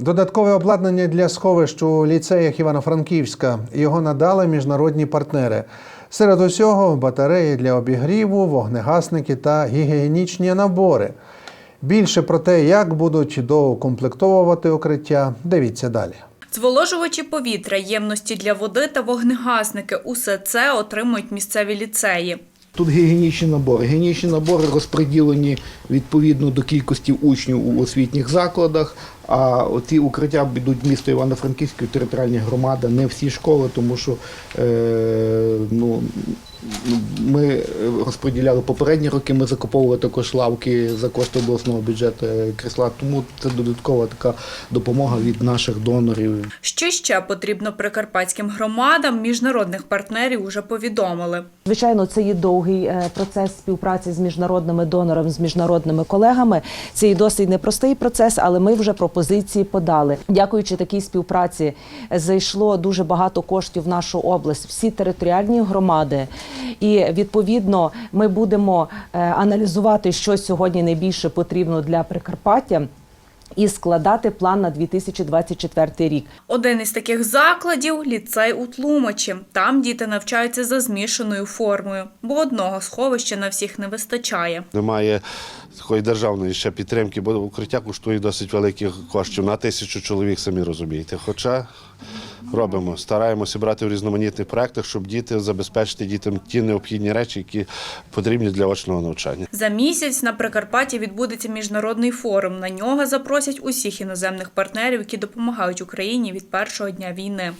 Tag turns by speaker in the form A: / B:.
A: Додаткове обладнання для сховищ у ліцеях Івано-Франківська. Його надали міжнародні партнери. Серед усього батареї для обігріву, вогнегасники та гігієнічні набори. Більше про те, як будуть доукомплектовувати укриття, дивіться далі.
B: Зволожувачі повітря, ємності для води та вогнегасники – усе це отримують місцеві ліцеї.
C: Тут гігієнічні набори. Гігієнічні набори розподілені відповідно до кількості учнів у освітніх закладах. А ці укриття йдуть місто Івано-Франківської територіальні громади, не всі школи, тому що е, ну, ми розподіляли попередні роки, ми закуповували також лавки за кошти обласного бюджету е, крісла. Тому це додаткова така допомога від наших донорів.
B: Що ще потрібно прикарпатським громадам, міжнародних партнерів уже повідомили.
D: Звичайно, це є довгий е, процес співпраці з міжнародними донорами, з міжнародними колегами. Це є досить непростий процес, але ми вже пропозиції подали. Дякуючи такій співпраці, зайшло дуже багато коштів в нашу область, всі територіальні громади. І відповідно ми будемо е, аналізувати, що сьогодні найбільше потрібно для Прикарпаття. І складати план на 2024 рік.
B: Один із таких закладів – ліцей у Тлумачі. Там діти навчаються за змішаною формою, бо одного сховища на всіх не вистачає.
E: Немає такої державної ще підтримки, бо укриття коштує досить великих коштів на тисячу чоловік, самі розумієте. Хоча робимо, стараємося брати в різноманітних проєктах, щоб діти забезпечити дітям ті необхідні речі, які потрібні для очного навчання.
B: За місяць на Прикарпатті відбудеться міжнародний форум. На нього запросять усіх іноземних партнерів, які допомагають Україні від першого дня війни.